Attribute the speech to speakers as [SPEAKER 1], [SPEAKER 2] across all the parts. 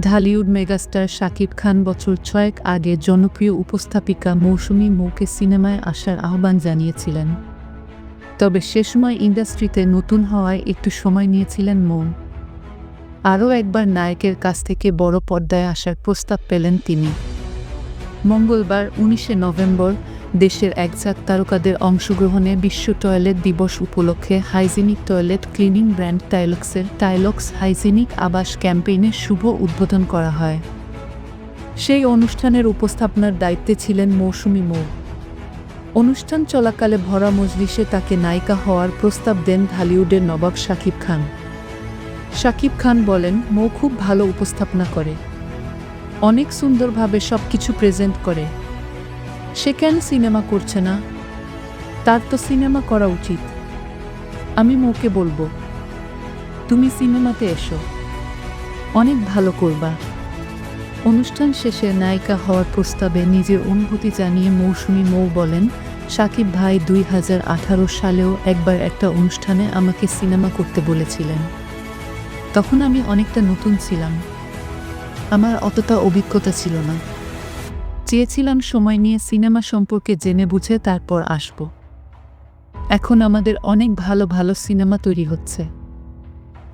[SPEAKER 1] Dhallywood megastar Shakib Khan বছর ছয়েক আগে জনপ্রিয় উপস্থাপিকা মৌসুমী মৌকে সিনেমায় আসার আহ্বান জানিয়েছিলেন। তবে সে সময় ইন্ডাস্ট্রিতে নতুন হওয়ায় একটু সময় নিয়েছিলেন মৌ। আরও একবার নায়কের কাছ থেকে বড় পর্দায় আসার প্রস্তাব পেলেন তিনি। মঙ্গলবার উনিশে নভেম্বর দেশের একজাক তারকাদের অংশগ্রহণে বিশ্ব টয়লেট দিবস উপলক্ষে হাইজিনিক টয়লেট ক্লিনিং ব্র্যান্ড টাইলক্সের টাইলক্স হাইজিনিক আবাস ক্যাম্পেইনের শুভ উদ্বোধন করা হয়। সেই অনুষ্ঠানের উপস্থাপনার দায়িত্বে ছিলেন মৌসুমি মৌ। অনুষ্ঠান চলাকালে ভরা মজলিসে তাকে নায়িকা হওয়ার প্রস্তাব দেন ঢালিউডের নবাব শাকিব খান। শাকিব খান বলেন, মৌ খুব ভালো উপস্থাপনা করে। অনেক সুন্দরভাবে সব কিছু প্রেজেন্ট করে। সে কেন সিনেমা করছে না? তার তো সিনেমা করা উচিত। আমি মৌকে বলব, তুমি সিনেমাতে এসো। অনেক ভালো করবা। অনুষ্ঠান শেষে নায়িকা হওয়ার প্রস্তাবে নিজের অনুভূতি জানিয়ে মৌসুমি মৌ বলেন, সাকিব ভাই দুই হাজার আঠারো সালেও একবার একটা অনুষ্ঠানে আমাকে সিনেমা করতে বলেছিলেন। তখন আমি অনেকটা নতুন ছিলাম। আমার অতটা অভিজ্ঞতা ছিল না। চেয়েছিলাম সময় নিয়ে সিনেমা সম্পর্কে জেনে বুঝে তারপর আসব। এখন আমাদের অনেক ভালো ভালো সিনেমা তৈরি হচ্ছে।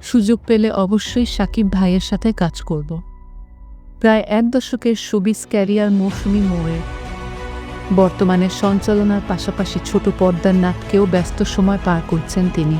[SPEAKER 1] সুযোগ পেলে অবশ্যই সাকিব ভাইয়ের সাথে কাজ করব। প্রায় এক দশকের শোবিস ক্যারিয়ার মৌসুমি মোড়ের বর্তমানে সঞ্চালনার পাশাপাশি ছোট পর্দার নাটকেও ব্যস্ত সময় পার করছেন তিনি।